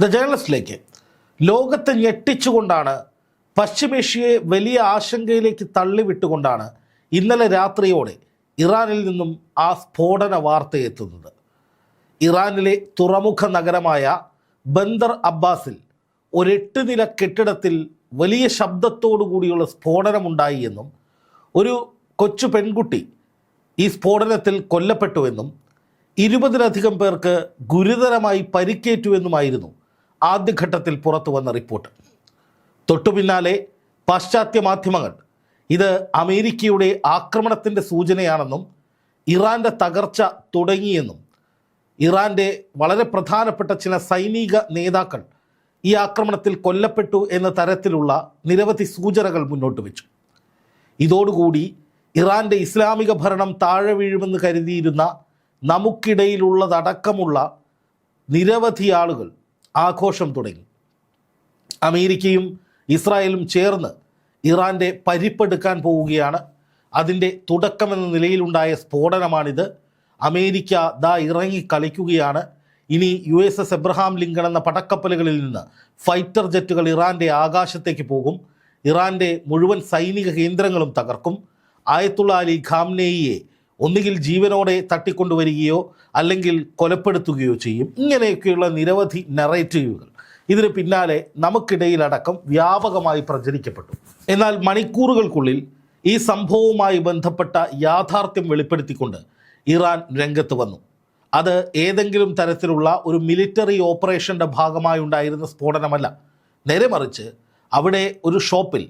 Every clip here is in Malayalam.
ദ ജേണലിസ്റ്റിലേക്ക് ലോകത്തെ ഞെട്ടിച്ചുകൊണ്ടാണ് പശ്ചിമേഷ്യയെ വലിയ ആശങ്കയിലേക്ക് തള്ളിവിട്ടുകൊണ്ടാണ് ഇന്നലെ രാത്രിയോടെ ഇറാനിൽ നിന്നും ആ സ്ഫോടന വാർത്ത എത്തുന്നത്. ഇറാനിലെ തുറമുഖ നഗരമായ ബന്ദർ അബ്ബാസിൽ ഒരെട്ട് നില കെട്ടിടത്തിൽ വലിയ ശബ്ദത്തോടു കൂടിയുള്ള സ്ഫോടനമുണ്ടായി എന്നും ഒരു കൊച്ചു പെൺകുട്ടി ഈ സ്ഫോടനത്തിൽ കൊല്ലപ്പെട്ടുവെന്നും ഇരുപതിലധികം പേർക്ക് ഗുരുതരമായി പരിക്കേറ്റുവെന്നുമായിരുന്നു ആദ്യഘട്ടത്തിൽ പുറത്തു വന്ന റിപ്പോർട്ട്. തൊട്ടു പിന്നാലെ പാശ്ചാത്യ മാധ്യമങ്ങൾ ഇത് അമേരിക്കയുടെ ആക്രമണത്തിന്റെ സൂചനയാണെന്നും ഇറാന്റെ തകർച്ച തുടങ്ങിയെന്നും ഇറാന്റെ വളരെ പ്രധാനപ്പെട്ട ചില സൈനിക നേതാക്കൾ ഈ ആക്രമണത്തിൽ കൊല്ലപ്പെട്ടു എന്ന തരത്തിലുള്ള നിരവധി സൂചനകൾ മുന്നോട്ട് വെച്ചു. ഇതോടുകൂടി ഇറാന്റെ ഇസ്ലാമിക ഭരണം താഴെ വീഴുമെന്ന് കരുതിയിരുന്ന നമുക്കിടയിലുള്ളതടക്കമുള്ള നിരവധി ആളുകൾ ആഘോഷം തുടങ്ങി. അമേരിക്കയും ഇസ്രായേലും ചേർന്ന് ഇറാന്റെ പരിപ്പെടുക്കാൻ പോവുകയാണ്. അതിന്റെ തുടക്കമെന്ന നിലയിലുണ്ടായ സ്ഫോടനമാണിത്. അമേരിക്ക ദാ ഇറങ്ങി കളിക്കുകയാണ്. ഇനി U S S Abraham Lincoln എന്ന പടക്കപ്പലുകളിൽ നിന്ന് ഫൈറ്റർ ജെറ്റുകൾ ഇറാന്റെ ആകാശത്തേക്ക് പോകും. ഇറാന്റെ മുഴുവൻ സൈനിക കേന്ദ്രങ്ങളും തകർക്കും. ആയത്തുള്ള അലി ഖാംനേയിയെ ഒന്നുകിൽ ജീവനോടെ തട്ടിക്കൊണ്ടുവരികയോ അല്ലെങ്കിൽ കൊലപ്പെടുത്തുകയോ ചെയ്യും. ഇങ്ങനെയൊക്കെയുള്ള നിരവധി നറേറ്റീവുകൾ ഇതിന് പിന്നാലെ നമുക്കിടയിലടക്കം വ്യാപകമായി പ്രചരിക്കപ്പെട്ടു. എന്നാൽ മണിക്കൂറുകൾക്കുള്ളിൽ ഈ സംഭവവുമായി ബന്ധപ്പെട്ട യാഥാർത്ഥ്യം വെളിപ്പെടുത്തിക്കൊണ്ട് ഇറാൻ രംഗത്ത് വന്നു. അത് ഏതെങ്കിലും തരത്തിലുള്ള ഒരു മിലിറ്ററി ഓപ്പറേഷന്റെ ഭാഗമായി ഉണ്ടായിരുന്ന സ്ഫോടനമല്ല. നേരെ മറിച്ച് അവിടെ ഒരു ഷോപ്പിൽ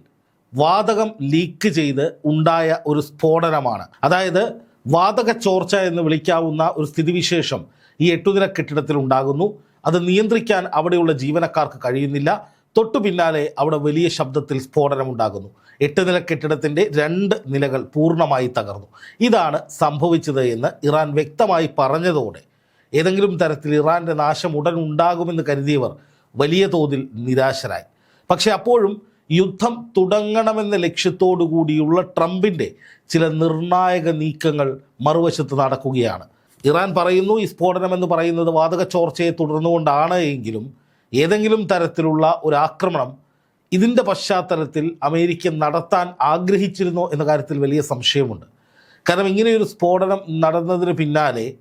വാതകം ലീക്ക് ചെയ്ത് ഉണ്ടായ ഒരു സ്ഫോടനമാണ്. അതായത് വാതക ചോർച്ച എന്ന് വിളിക്കാവുന്ന ഒരു സ്ഥിതിവിശേഷം ഈ എട്ടുദിന കെട്ടിടത്തിൽ ഉണ്ടാകുന്നു. അത് നിയന്ത്രിക്കാൻ അവിടെയുള്ള ജീവനക്കാർക്ക് കഴിയുന്നില്ല. തൊട്ടു പിന്നാലെ അവിടെ വലിയ ശബ്ദത്തിൽ സ്ഫോടനം ഉണ്ടാകുന്നു എട്ട് നില കെട്ടിടത്തിന്റെ രണ്ട് നിലകൾ പൂർണമായി തകർന്നു. ഇതാണ് സംഭവിച്ചത് എന്ന് ഇറാൻ വ്യക്തമായി പറഞ്ഞതോടെ ഏതെങ്കിലും തരത്തിൽ ഇറാന്റെ നാശം ഉടൻ ഉണ്ടാകുമെന്ന് കരുതിയവർ വലിയ തോതിൽ നിരാശരായി. പക്ഷേ അപ്പോഴും യുദ്ധം തുടങ്ങണമെന്ന ലക്ഷ്യത്തോടു കൂടിയുള്ള ട്രംപിന്റെ ചില നിർണായക നീക്കങ്ങൾ മറുവശത്ത് നടക്കുകയാണ്. ഇറാൻ പറയുന്നു ഈ സ്ഫോടനം എന്ന് പറയുന്നത് വാതക ചോർച്ചയെ തുടർന്നുകൊണ്ടാണ് എങ്കിലും ഏതെങ്കിലും തരത്തിലുള്ള ഒരു ആക്രമണം ഇതിന്റെ പശ്ചാത്തലത്തിൽ അമേരിക്ക നടത്താൻ ആഗ്രഹിച്ചിരുന്നോ എന്ന കാര്യത്തിൽ വലിയ സംശയമുണ്ട്. കാരണം ഇങ്ങനെയൊരു സ്ഫോടനം നടന്നതിന് പിന്നാലെ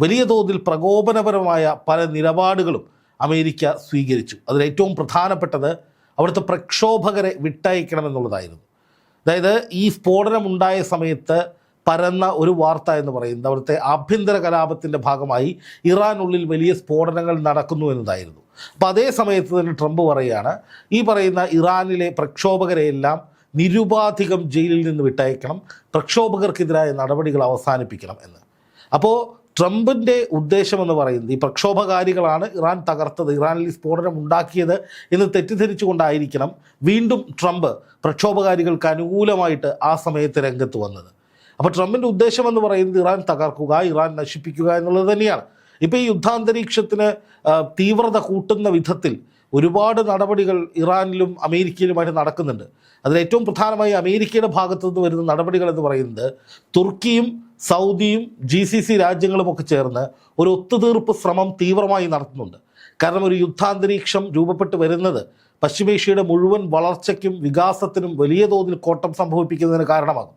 വലിയ തോതിൽ പ്രകോപനപരമായ പല നിലപാടുകളും അമേരിക്ക സ്വീകരിച്ചു. അതിൽ ഏറ്റവും പ്രധാനപ്പെട്ടത് അവിടുത്തെ പ്രക്ഷോഭകരെ വിട്ടയക്കണമെന്നുള്ളതായിരുന്നു. അതായത് ഈ സ്ഫോടനം ഉണ്ടായ സമയത്ത് പരന്ന ഒരു വാർത്ത എന്ന് പറയുന്നത് അവിടുത്തെ ആഭ്യന്തര കലാപത്തിന്റെ ഭാഗമായി ഇറാനുള്ളിൽ വലിയ സ്ഫോടനങ്ങൾ നടക്കുന്നു എന്നതായിരുന്നു. അപ്പോൾ അതേ സമയത്ത് തന്നെ ട്രംപ് പറയുകയാണ് ഈ പറയുന്ന ഇറാനിലെ പ്രക്ഷോഭകരെയെല്ലാം നിരുപാധികം ജയിലിൽ നിന്ന് വിട്ടയക്കണം പ്രക്ഷോഭകർക്കെതിരായ നടപടികൾ അവസാനിപ്പിക്കണം എന്ന്. അപ്പോൾ ട്രംപിന്റെ ഉദ്ദേശമെന്ന് പറയുന്നത് ഈ പ്രക്ഷോഭകാരികളാണ് ഇറാൻ തകർത്തത് ഇറാനിൽ സ്ഫോടനം ഉണ്ടാക്കിയത് എന്ന് തെറ്റിദ്ധരിച്ചുകൊണ്ടായിരിക്കണം വീണ്ടും ട്രംപ് പ്രക്ഷോഭകാരികൾക്ക് അനുകൂലമായിട്ട് ആ സമയത്ത് രംഗത്ത് വന്നത്. അപ്പോൾ ട്രംപിന്റെ ഉദ്ദേശമെന്ന് പറയുന്നത് ഇറാൻ തകർക്കുക ഇറാൻ നശിപ്പിക്കുക എന്നുള്ളത് തന്നെയാണ്. ഇപ്പോൾ ഈ യുദ്ധാന്തരീക്ഷത്തിന് തീവ്രത കൂട്ടുന്ന വിധത്തിൽ ഒരുപാട് നടപടികൾ ഇറാനിലും അമേരിക്കയിലുമായിട്ട് നടക്കുന്നുണ്ട്. അതിൽ ഏറ്റവും പ്രധാനമായി അമേരിക്കയുടെ ഭാഗത്തു നിന്ന് വരുന്ന നടപടികൾ എന്ന് പറയുന്നത് തുർക്കിയും സൗദിയും ജി സി സി രാജ്യങ്ങളുമൊക്കെ ചേർന്ന് ഒരു ഒത്തുതീർപ്പ് ശ്രമം തീവ്രമായി നടത്തുന്നുണ്ട്. കാരണം ഒരു യുദ്ധാന്തരീക്ഷം രൂപപ്പെട്ട് വരുന്നത് പശ്ചിമേഷ്യയുടെ മുഴുവൻ വളർച്ചയ്ക്കും വികാസത്തിനും വലിയ തോതിൽ കോട്ടം സംഭവിപ്പിക്കുന്നതിന് കാരണമാകും.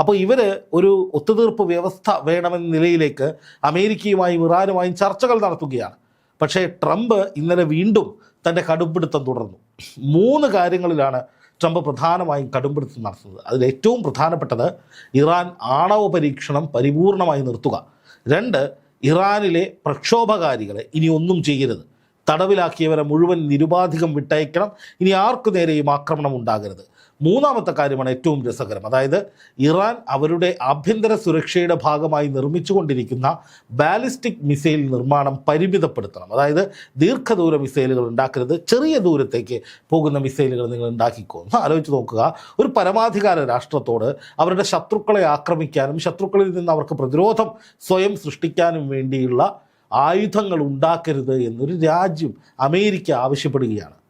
അപ്പോൾ ഇവർ ഒരു ഒത്തുതീർപ്പ് വ്യവസ്ഥ വേണമെന്ന നിലയിലേക്ക് അമേരിക്കയുമായും ഇറാനുമായും ചർച്ചകൾ നടത്തുകയാണ്. പക്ഷേ ട്രംപ് ഇന്നലെ വീണ്ടും തന്റെ കടുംപിടുത്തം തുടർന്നു. മൂന്ന് കാര്യങ്ങളിലാണ് ട്രംപ് പ്രധാനമായും കടുംപിടുത്തം നടത്തുന്നത്. അതിൽ ഏറ്റവും പ്രധാനപ്പെട്ടത് ഇറാൻ ആണവ പരീക്ഷണം പരിപൂർണമായി നിർത്തുക. രണ്ട് ഇറാനിലെ പ്രക്ഷോഭകാരികളെ ഇനി ഒന്നും ചെയ്യരുത്. തടവിലാക്കിയവരെ മുഴുവൻ നിരുപാധികം വിട്ടയക്കണം. ഇനി ആർക്കു നേരെയും ആക്രമണം ഉണ്ടാകരുത്. മൂന്നാമത്തെ കാര്യമാണ് ഏറ്റവും രസകരം. അതായത് ഇറാൻ അവരുടെ ആഭ്യന്തര സുരക്ഷയുടെ ഭാഗമായി നിർമ്മിച്ചുകൊണ്ടിരിക്കുന്ന ബാലിസ്റ്റിക് മിസൈൽ നിർമ്മാണം പരിമിതപ്പെടുത്തണം. അതായത് ദീർഘദൂര മിസൈലുകൾ ഉണ്ടാക്കരുത്. ചെറിയ ദൂരത്തേക്ക് പോകുന്ന മിസൈലുകൾ നിങ്ങൾ ഉണ്ടാക്കിക്കോ. ഒന്ന് ആലോചിച്ച് നോക്കുക. ഒരു പരമാധികാര രാഷ്ട്രത്തോട് അവരുടെ ശത്രുക്കളെ ആക്രമിക്കാനും ശത്രുക്കളിൽ നിന്ന് അവർക്ക് പ്രതിരോധം സ്വയം സൃഷ്ടിക്കാനും വേണ്ടിയുള്ള ആയുധങ്ങൾ ഉണ്ടാക്കരുത് എന്നൊരു രാജ്യം അമേരിക്ക ആവശ്യപ്പെടുകയാണ്.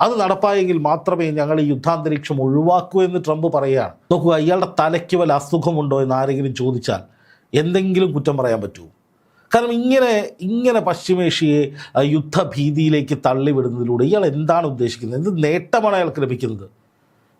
അത് നടപ്പായെങ്കിൽ മാത്രമേ ഞങ്ങൾ ഈ യുദ്ധാന്തരീക്ഷം ഒഴിവാക്കൂ എന്ന് ട്രംപ് പറയുകയാണ്. നോക്കുക ഇയാളുടെ തലയ്ക്ക് വല്ല അസുഖമുണ്ടോ എന്ന് ആരെങ്കിലും ചോദിച്ചാൽ എന്തെങ്കിലും കുറ്റം പറയാൻ പറ്റുമോ? കാരണം ഇങ്ങനെ ഇങ്ങനെ പശ്ചിമേഷ്യയെ യുദ്ധഭീതിയിലേക്ക് തള്ളിവിടുന്നതിലൂടെ ഇയാൾ എന്താണ് ഉദ്ദേശിക്കുന്നത്? എന്ത് നേട്ടമാണ് അയാൾക്ക് ലഭിക്കുന്നത്?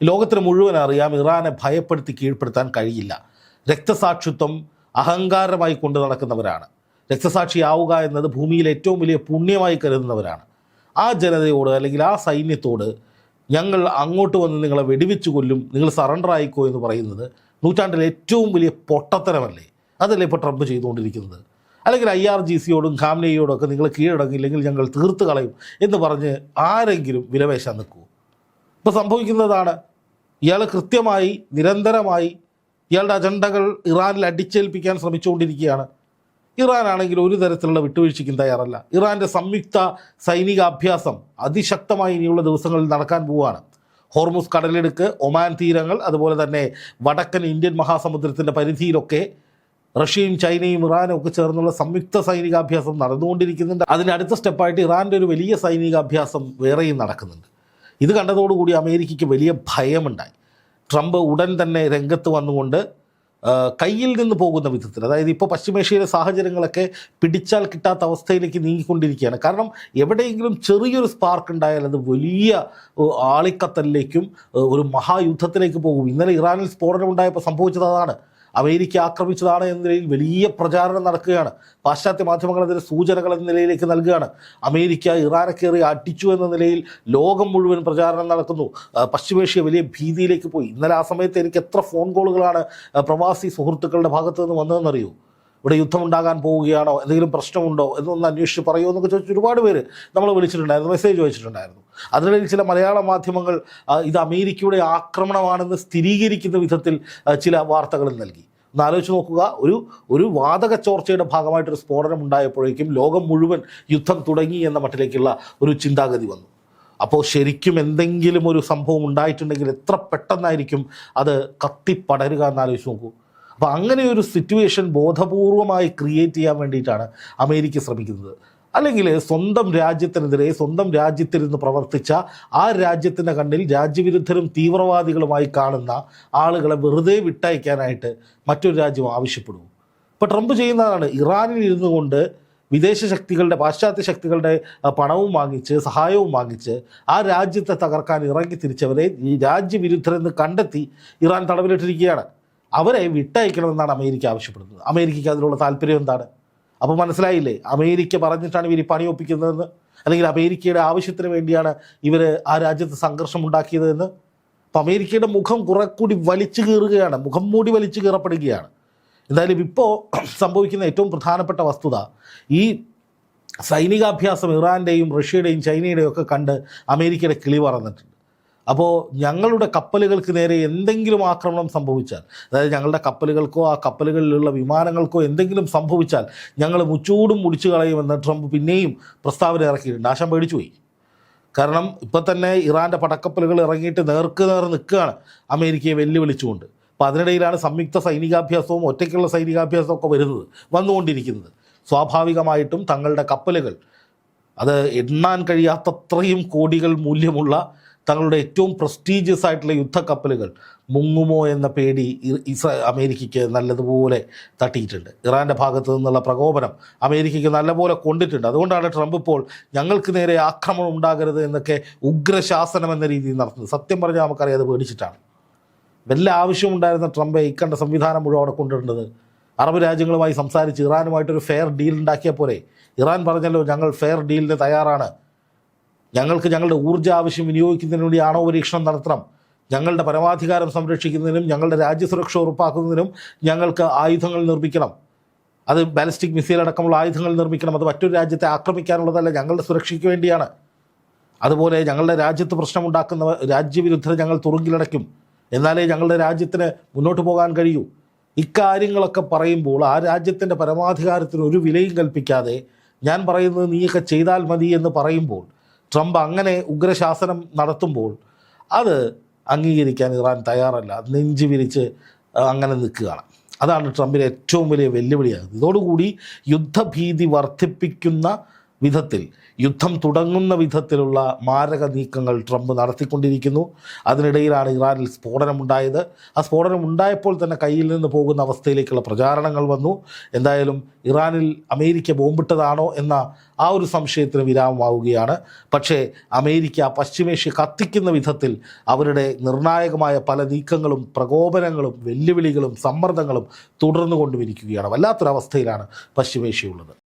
ലോകത്തിന് മുഴുവൻ അറിയാം ഇറാനെ ഭയപ്പെടുത്തി കീഴ്പ്പെടുത്താൻ കഴിയില്ല. രക്തസാക്ഷിത്വം അഹങ്കാരമായി കൊണ്ടു നടക്കുന്നവരാണ്. രക്തസാക്ഷിയാവുക എന്നത് ഭൂമിയിൽ ഏറ്റവും വലിയ പുണ്യമായി കരുതുന്നവരാണ്. ആ ജനതയോട് അല്ലെങ്കിൽ ആ സൈന്യത്തോട് ഞങ്ങൾ അങ്ങോട്ട് വന്ന് നിങ്ങളെ വെടിവെച്ച് കൊല്ലും നിങ്ങൾ സറണ്ടർ ആയിക്കോ എന്ന് പറയുന്നത് നൂറ്റാണ്ടിലെ ഏറ്റവും വലിയ പൊട്ടത്തരമല്ലേ? അതല്ലേ ഇപ്പോൾ ട്രംപ് ചെയ്തുകൊണ്ടിരിക്കുന്നത്? അല്ലെങ്കിൽ ഐ ആർ ജി സിയോടും ഖാംനയോടും ഒക്കെ നിങ്ങൾ കീഴടങ്ങില്ലെങ്കിൽ ഞങ്ങൾ തീർത്ത് കളയും എന്ന് പറഞ്ഞ് ആരെങ്കിലും വിലവേശാൻ നിൽക്കൂ ഇപ്പോൾ സംഭവിക്കുന്നതാണ്. ഇയാൾ കൃത്യമായി നിരന്തരമായി ഇയാളുടെ അജണ്ടകൾ ഇറാനിൽ അടിച്ചേൽപ്പിക്കാൻ ശ്രമിച്ചുകൊണ്ടിരിക്കുകയാണ്. ഇറാനാണെങ്കിൽ ഒരു തരത്തിലുള്ള വിട്ടുവീഴ്ചയ്ക്കും തയ്യാറല്ല. ഇറാന്റെ സംയുക്ത സൈനികാഭ്യാസം അതിശക്തമായി ഇനിയുള്ള ദിവസങ്ങളിൽ നടക്കാൻ പോവുകയാണ്. ഹോർമുസ് കടലിടുക്ക് ഒമാൻ തീരങ്ങൾ അതുപോലെ തന്നെ വടക്കൻ ഇന്ത്യൻ മഹാസമുദ്രത്തിന്റെ പരിധിയിലൊക്കെ റഷ്യയും ചൈനയും ഇറാനും ഒക്കെ ചേർന്നുള്ള സംയുക്ത സൈനികാഭ്യാസം നടന്നുകൊണ്ടിരിക്കുന്നുണ്ട്. അതിന്റെ അടുത്ത സ്റ്റെപ്പായിട്ട് ഇറാന്റെ ഒരു വലിയ സൈനികാഭ്യാസം വേറെയും നടക്കുന്നുണ്ട്. ഇത് കണ്ടതോടുകൂടി അമേരിക്കയ്ക്ക് വലിയ ഭയമുണ്ടായി. ട്രംപ് ഉടൻ തന്നെ രംഗത്ത് വന്നുകൊണ്ട് കയ്യിൽ നിന്ന് പോകുന്ന വിധത്തിൽ അതായത് ഇപ്പോൾ പശ്ചിമേഷ്യയിലെ സാഹചര്യങ്ങളൊക്കെ പിടിച്ചാൽ കിട്ടാത്ത അവസ്ഥയിലേക്ക് നീങ്ങിക്കൊണ്ടിരിക്കുകയാണ്. കാരണം എവിടെയെങ്കിലും ചെറിയൊരു സ്പാർക്ക് ഉണ്ടായാൽ അത് വലിയ ആളിക്കത്തലിലേക്കും ഒരു മഹായുദ്ധത്തിലേക്ക് പോകും. ഇന്നലെ ഇറാനിൽ സ്ഫോടനം ഉണ്ടായപ്പോൾ സംഭവിച്ചത് അതാണ്. അമേരിക്ക ആക്രമിച്ചതാണ് എന്ന നിലയിൽ വലിയ പ്രചാരണം നടക്കുകയാണ്. പാശ്ചാത്യ മാധ്യമങ്ങൾ അതിന് സൂചനകൾ എന്ന നിലയിലേക്ക് നൽകുകയാണ്. അമേരിക്ക ഇറാനെ കയറി അടിച്ചു എന്ന നിലയിൽ ലോകം മുഴുവൻ പ്രചാരണം നടക്കുന്നു. പശ്ചിമേഷ്യ വലിയ ഭീതിയിലേക്ക് പോയി. ഇന്നലെ ആ സമയത്ത് എനിക്ക് എത്ര ഫോൺ കോളുകളാണ് പ്രവാസി സുഹൃത്തുക്കളുടെ ഭാഗത്തു നിന്ന് വന്നതെന്നറിയോ? ഇവിടെ യുദ്ധമുണ്ടാകാൻ പോവുകയാണോ? എന്തെങ്കിലും പ്രശ്നമുണ്ടോ? എന്നൊന്ന് അന്വേഷിച്ച് പറയുമോ എന്നൊക്കെ ചോദിച്ച് ഒരുപാട് പേര് നമ്മൾ വിളിച്ചിട്ടുണ്ടായിരുന്നു മെസ്സേജ് ചോദിച്ചിട്ടുണ്ടായിരുന്നു അതിനിടയിൽ ചില മലയാള മാധ്യമങ്ങൾ ഇത് അമേരിക്കയുടെ ആക്രമണമാണെന്ന് സ്ഥിരീകരിക്കുന്ന വിധത്തിൽ ചില വാർത്തകളും നൽകി. ഒന്ന് ആലോചിച്ച് നോക്കുക ഒരു ഒരു വാതക ചോർച്ചയുടെ ഭാഗമായിട്ടൊരു സ്ഫോടനം ഉണ്ടായപ്പോഴേക്കും ലോകം മുഴുവൻ യുദ്ധം തുടങ്ങി എന്ന മട്ടിലേക്കുള്ള ഒരു ചിന്താഗതി വന്നു. അപ്പോൾ ശരിക്കും എന്തെങ്കിലും ഒരു സംഭവം ഉണ്ടായിട്ടുണ്ടെങ്കിൽ എത്ര പെട്ടെന്നായിരിക്കും അത് കത്തിപ്പടരുക എന്നാലോചിച്ച് നോക്കൂ. അപ്പോൾ അങ്ങനെ ഒരു സിറ്റുവേഷൻ ബോധപൂർവമായി ക്രിയേറ്റ് ചെയ്യാൻ വേണ്ടിയിട്ടാണ് അമേരിക്ക ശ്രമിക്കുന്നത്. അല്ലെങ്കിൽ സ്വന്തം രാജ്യത്തിനെതിരെ സ്വന്തം രാജ്യത്തിരുന്ന് പ്രവർത്തിച്ച ആ രാജ്യത്തിന്റെ കണ്ണിൽ രാജ്യവിരുദ്ധരും തീവ്രവാദികളുമായി കാണുന്ന ആളുകളെ വെറുതെ വിട്ടയക്കാനായിട്ട് മറ്റൊരു രാജ്യം ആവശ്യപ്പെടും. ഇപ്പോൾ ട്രംപ് ചെയ്യുന്നതാണ് ഇറാനിൽ ഇരുന്നു കൊണ്ട് വിദേശ ശക്തികളുടെ പാശ്ചാത്യ ശക്തികളുടെ പണവും വാങ്ങിച്ച് സഹായവും വാങ്ങിച്ച് ആ രാജ്യത്തെ തകർക്കാൻ ഇറങ്ങി തിരിച്ചവരെ ഈ രാജ്യവിരുദ്ധരെന്ന് കണ്ടെത്തി ഇറാൻ തടവിലിട്ടിരിക്കുകയാണ്. അവരെ വിട്ടയക്കണമെന്നാണ് അമേരിക്ക ആവശ്യപ്പെടുന്നത്. അമേരിക്കയ്ക്ക് അതിനുള്ള താല്പര്യം എന്താണ്? അപ്പോൾ മനസ്സിലായില്ലേ? അമേരിക്ക പറഞ്ഞിട്ടാണ് ഇവർ പണി ഒപ്പിക്കുന്നതെന്ന്? അല്ലെങ്കിൽ അമേരിക്കയുടെ ആവശ്യത്തിന് വേണ്ടിയാണ് ഇവർ ആ രാജ്യത്ത് സംഘർഷം ഉണ്ടാക്കിയതെന്ന്? അപ്പോൾ അമേരിക്കയുടെ മുഖം കുറെ കൂടി വലിച്ചു കീറുകയാണ്. മുഖം മൂടി വലിച്ചു കീറപ്പെടുകയാണ്. എന്തായാലും ഇപ്പോൾ സംഭവിക്കുന്ന ഏറ്റവും പ്രധാനപ്പെട്ട വസ്തുത ഈ സൈനികാഭ്യാസം ഇറാന്റെയും റഷ്യയുടെയും ചൈനയുടെയും ഒക്കെ കണ്ട് അമേരിക്കയുടെ കിളി പറന്നിട്ടുണ്ട്. അപ്പോൾ ഞങ്ങളുടെ കപ്പലുകൾക്ക് നേരെ എന്തെങ്കിലും ആക്രമണം സംഭവിച്ചാൽ അതായത് ഞങ്ങളുടെ കപ്പലുകൾക്കോ ആ കപ്പലുകളിലുള്ള വിമാനങ്ങൾക്കോ എന്തെങ്കിലും സംഭവിച്ചാൽ ഞങ്ങൾ മുച്ചൂടും മുടിച്ചു കളയുമെന്ന് ട്രംപ് പിന്നെയും പ്രസ്താവന ഇറക്കിയിട്ടുണ്ട്. ആശം പേടിച്ചു പോയി. കാരണം ഇപ്പം തന്നെ ഇറാന്റെ പടക്കപ്പലുകൾ ഇറങ്ങിയിട്ട് നേർക്ക് നേർ നിൽക്കുകയാണ് അമേരിക്കയെ വെല്ലുവിളിച്ചുകൊണ്ട്. അപ്പോൾ അതിനിടയിലാണ് സംയുക്ത സൈനികാഭ്യാസവും ഒറ്റയ്ക്കുള്ള സൈനികാഭ്യാസവും ഒക്കെ വരുന്നത് വന്നുകൊണ്ടിരിക്കുന്നത്. സ്വാഭാവികമായിട്ടും തങ്ങളുടെ കപ്പലുകൾ അത് എണ്ണാൻ കഴിയാത്തത്രയും കോടികൾ മൂല്യമുള്ള തങ്ങളുടെ ഏറ്റവും പ്രസ്റ്റീജിയസ് ആയിട്ടുള്ള യുദ്ധക്കപ്പലുകൾ മുങ്ങുമോ എന്ന പേടി ഇസ്രാ അമേരിക്കയ്ക്ക് നല്ലതുപോലെ തട്ടിയിട്ടുണ്ട്. ഇറാന്റെ ഭാഗത്തു നിന്നുള്ള പ്രകോപനം അമേരിക്കയ്ക്ക് നല്ലപോലെ കൊണ്ടിട്ടുണ്ട്. അതുകൊണ്ടാണ് ട്രംപ് ഇപ്പോൾ ഞങ്ങൾക്ക് നേരെ ആക്രമണം ഉണ്ടാകരുത് എന്നൊക്കെ ഉഗ്രശാസനം എന്ന രീതിയിൽ നടത്തുന്നത്. സത്യം പറഞ്ഞാൽ നമുക്കറിയാം അത് പേടിച്ചിട്ടാണ്. വല്ല ആവശ്യമുണ്ടായിരുന്ന ട്രംപ് ഇക്കണ്ട കണ്ട സംവിധാനം മുഴുവൻ അവിടെ കൊണ്ടുവരേണ്ടത് അറബ് രാജ്യങ്ങളുമായി സംസാരിച്ച് ഇറാനുമായിട്ടൊരു ഫെയർ ഡീൽ ഉണ്ടാക്കിയ പോലെ ഇറാൻ പറഞ്ഞല്ലോ ഞങ്ങൾ ഫെയർ ഡീലിന് തയ്യാറാണ്. ഞങ്ങൾക്ക് ഞങ്ങളുടെ ഊർജ ആവശ്യം വിനിയോഗിക്കുന്നതിന് വേണ്ടി ആണവ പരീക്ഷണം നടത്തണം. ഞങ്ങളുടെ പരമാധികാരം സംരക്ഷിക്കുന്നതിനും ഞങ്ങളുടെ രാജ്യസുരക്ഷ ഉറപ്പാക്കുന്നതിനും ഞങ്ങൾക്ക് ആയുധങ്ങൾ നിർമ്മിക്കണം. അത് ബാലിസ്റ്റിക് മിസൈൽ അടക്കമുള്ള ആയുധങ്ങൾ നിർമ്മിക്കണം. അത് മറ്റൊരു രാജ്യത്തെ ആക്രമിക്കാനുള്ളതല്ല ഞങ്ങളുടെ സുരക്ഷയ്ക്ക് വേണ്ടിയാണ്. അതുപോലെ ഞങ്ങളുടെ രാജ്യത്ത് പ്രശ്നമുണ്ടാക്കുന്ന രാജ്യവിരുദ്ധരെ ഞങ്ങൾ തുറുങ്കിലടയ്ക്കും. എന്നാലേ ഞങ്ങളുടെ രാജ്യത്തിന് മുന്നോട്ട് പോകാൻ കഴിയൂ. ഇക്കാര്യങ്ങളൊക്കെ പറയുമ്പോൾ ആ രാജ്യത്തിന്റെ പരമാധികാരത്തിന് ഒരു വിലയും കൽപ്പിക്കാതെ ഞാൻ പറയുന്നത് നീയൊക്കെ ചെയ്താൽ മതി എന്ന് പറയുമ്പോൾ ട്രംപ് അങ്ങനെ ഉഗ്രശാസനം നടത്തുമ്പോൾ അത് അംഗീകരിക്കാൻ ഇറാൻ തയ്യാറല്ല. നെഞ്ചു വിരിച്ച് അങ്ങനെ നിൽക്കുകയാണ്. അതാണ് ട്രംപിന്റെ ഏറ്റവും വലിയ വെല്ലുവിളിയാകുന്നത്. ഇതോടുകൂടി യുദ്ധഭീതി വർദ്ധിപ്പിക്കുന്ന വിധത്തിൽ യുദ്ധം തുടങ്ങുന്ന വിധത്തിലുള്ള മാരക നീക്കങ്ങൾ ട്രംപ് നടത്തിക്കൊണ്ടിരിക്കുന്നു. അതിനിടയിലാണ് ഇറാനിൽ സ്ഫോടനമുണ്ടായത്. ആ സ്ഫോടനം ഉണ്ടായപ്പോൾ തന്നെ കയ്യിൽ നിന്ന് പോകുന്ന അവസ്ഥയിലേക്കുള്ള പ്രചാരണങ്ങൾ വന്നു. എന്തായാലും ഇറാനിൽ അമേരിക്ക ബോംബിട്ടതാണോ എന്ന ആ ഒരു സംശയത്തിന് വിരാമമാവുകയാണ്. പക്ഷേ അമേരിക്ക പശ്ചിമേഷ്യ കത്തിക്കുന്ന വിധത്തിൽ അവരുടെ നിർണായകമായ പല നീക്കങ്ങളും പ്രകോപനങ്ങളും വെല്ലുവിളികളും സമ്മർദ്ദങ്ങളും തുടർന്നു കൊണ്ടുവരിക്കുകയാണ് വല്ലാത്തൊരവസ്ഥയിലാണ് പശ്ചിമേഷ്യയുള്ളത്